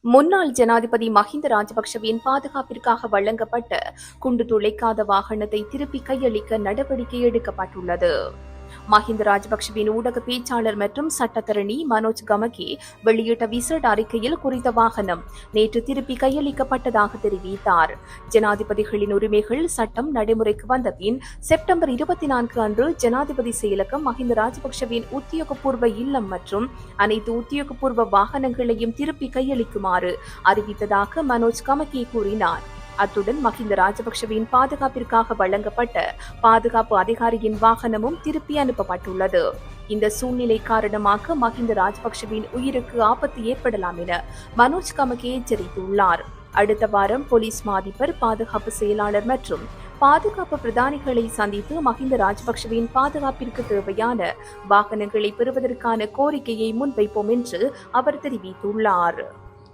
முன்னாள் ஜனாதிபதி மஹிந்த ராஜபக்ஷவின் பாதுகாப்பிற்காக வழங்கப்பட்ட குண்டு துளைக்காத வாகனத்தை திருப்பி கையளிக்க நடவடிக்கை எடுக்கப்பட்டுள்ளது. மஹிந்த ராஜபக்ஷவின் ஊடக பேச்சாளர் மற்றும் சட்டத்தரணி மனோஜ் கமகி வெளியிட்ட விசேட அறிக்கையில் குறித்த வாகனம் நேற்று திருப்பி கையளிக்கப்பட்டதாக தெரிவித்தார். ஜனாதிபதிகளின் உரிமைகள் சட்டம் நடைமுறைக்கு வந்த பின் செப்டம்பர் இருபத்தி நான்கு அன்று ஜனாதிபதி செயலகம் மஹிந்த ராஜபக்ஷவின் உத்தியோகபூர்வ இல்லம் மற்றும் அனைத்து உத்தியோகபூர்வ வாகனங்களையும் திருப்பி கையளிக்குமாறு அறிவித்ததாக மனோஜ் கமகி கூறினார். அத்துடன் மஹிந்த ராஜபக்ஷவின் பாதுகாப்பிற்காக வழங்கப்பட்ட பாதுகாப்பு அதிகாரியின் வாகனமும் திருப்பி அனுப்பப்பட்டுள்ளது. இந்த சூழ்நிலை காரணமாக மஹிந்த ராஜபக்ஷவின் உயிருக்கு ஆபத்து ஏற்படலாம் என மனோஜ் கமகே எச்சரித்துள்ளார். அடுத்த வாரம் போலீஸ் மாதிபர் பாதுகாப்பு செயலாளர் மற்றும் பாதுகாப்பு பிரதானிகளை சந்தித்து மஹிந்த ராஜபக்ஷவின் பாதுகாப்பிற்கு தேவையான வாகனங்களை பெறுவதற்கான கோரிக்கையை முன்வைப்போம் என்று அவர் தெரிவித்துள்ளார்.